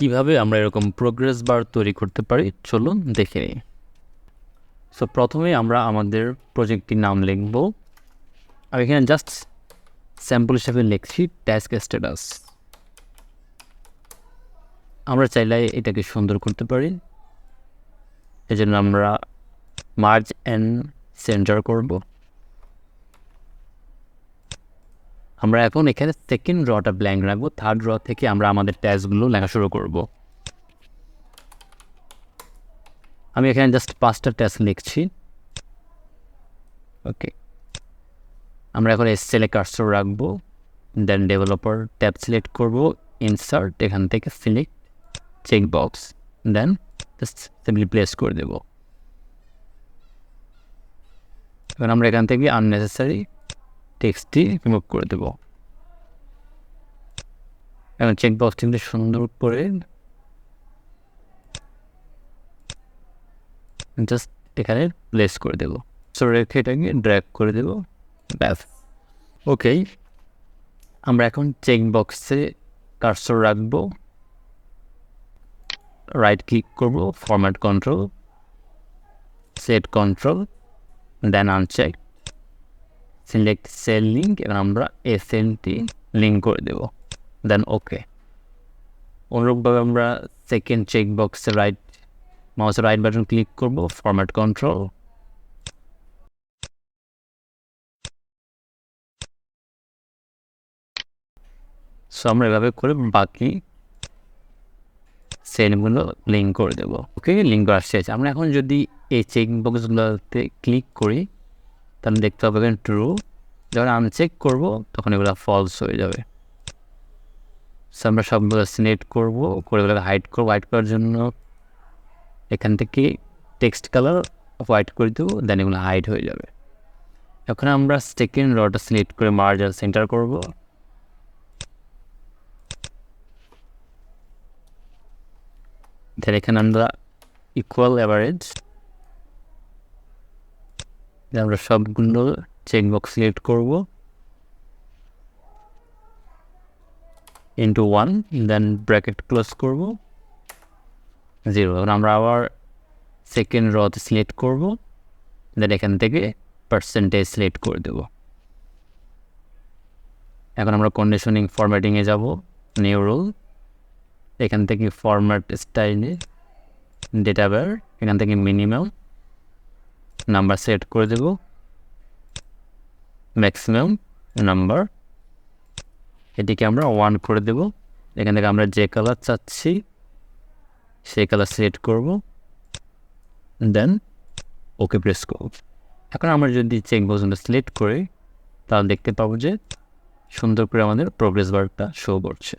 কীভাবে আমরা এরকম প্রোগ্রেস বার তৈরি করতে পারি, চলুন দেখে নিই। সো প্রথমে আমরা আমাদের প্রজেক্টটির নাম লিখব। আমি এখানে জাস্ট স্যাম্পল হিসাবে লিখছি টাস্ক স্ট্যাটাস আমরা চাইলে এটাকে সুন্দর করতে পারি। এজন্য আমরা মার্জ অ্যান্ড সেন্টার করব। আমরা এখন এখানে সেকেন্ড রটা ব্ল্যাঙ্ক রাখব থার্ড র থেকে আমরা আমাদের ট্যাসগুলো লেখা শুরু করব। আমি এখানে জাস্ট পাঁচটা ট্যাস লিখছি। ওকে আমরা এখন এসএলে কার্সর রাখব দেন ডেভেলপার ট্যাব সিলেক্ট করব ইনসার্ট এখান থেকে select check box then simply place করে দেব। এবার আমরা এখান থেকে আননেসেসারি টেক্সটটি রিমুভ করে দেব। এখন চেক বক্সটিতে সুন্দর করে জাস্ট এখানে প্লেস করে দেব। সো রেখে এটাকে ড্র্যাগ করে দেব। ব্যাস। ওকে আমরা এখন চেক বক্সে কার্সর রাখব। রাইট ক্লিক করব format control set control then uncheck select cell link এবং আমরা এ সেলটি লিঙ্ক করে দেব। দেন ওকে অনুরূপভাবে আমরা সেকেন্ড চেক বক্সে রাইট মাউসের রাইট বাটন ক্লিক করব ফরম্যাট কন্ট্রোল সো আমরা এভাবে করে বাকি সেলগুলো লিঙ্ক করে দেবো। ওকে লিঙ্ক করা শেষ আমরা এখন যদি এই চেক বক্সগুলোতে ক্লিক করি তাহলে দেখতে এখানে ট্রু যখন আনচেক করব, তখন এগুলো ফলস হয়ে যাবে। সো আমরা সবগুলো সিলেক্ট করব, করে এগুলোকে হাইড করব। হাইড করার জন্য এখান থেকে টেক্সট কালার হোয়াইট করে দেবো দেন এগুলো হাইড হয়ে যাবে। এখন আমরা সেকেন্ড রটা সিলেক্ট করে মার্জার সেন্টার করব। দেন এখানে আমরা ইকুয়াল অ্যাভারেজ আমরা সবগুলো চেক বক্স সিলেক্ট করব। Into one then bracket close করব। জিরো এখন আমরা আবার সেকেন্ড রতে সিলেক্ট করব। দেন এখান থেকে পার্সেন্টেজ সিলেক্ট করে দেব। এখন আমরা কন্ডিশনিং ফরম্যাটিংয়ে যাব নিউ রুল এখান থেকে ফরম্যাট স্টাইলে ডেটাবার এখান থেকে মিনিমাম নাম্বার সেট করে দেব। ম্যাক্সিমাম নাম্বার এটিকে আমরা ওয়ান করে দেব। এখান থেকে আমরা যে কালার চাচ্ছি, সেই কালার সিলেক্ট করব। দেন ওকে প্রেস করব এখন আমরা যদি চেক বক্সটা সিলেক্ট করি, তাহলে দেখতে পাবো যে সুন্দর করে আমাদের প্রোগ্রেস বারটা শো করছে।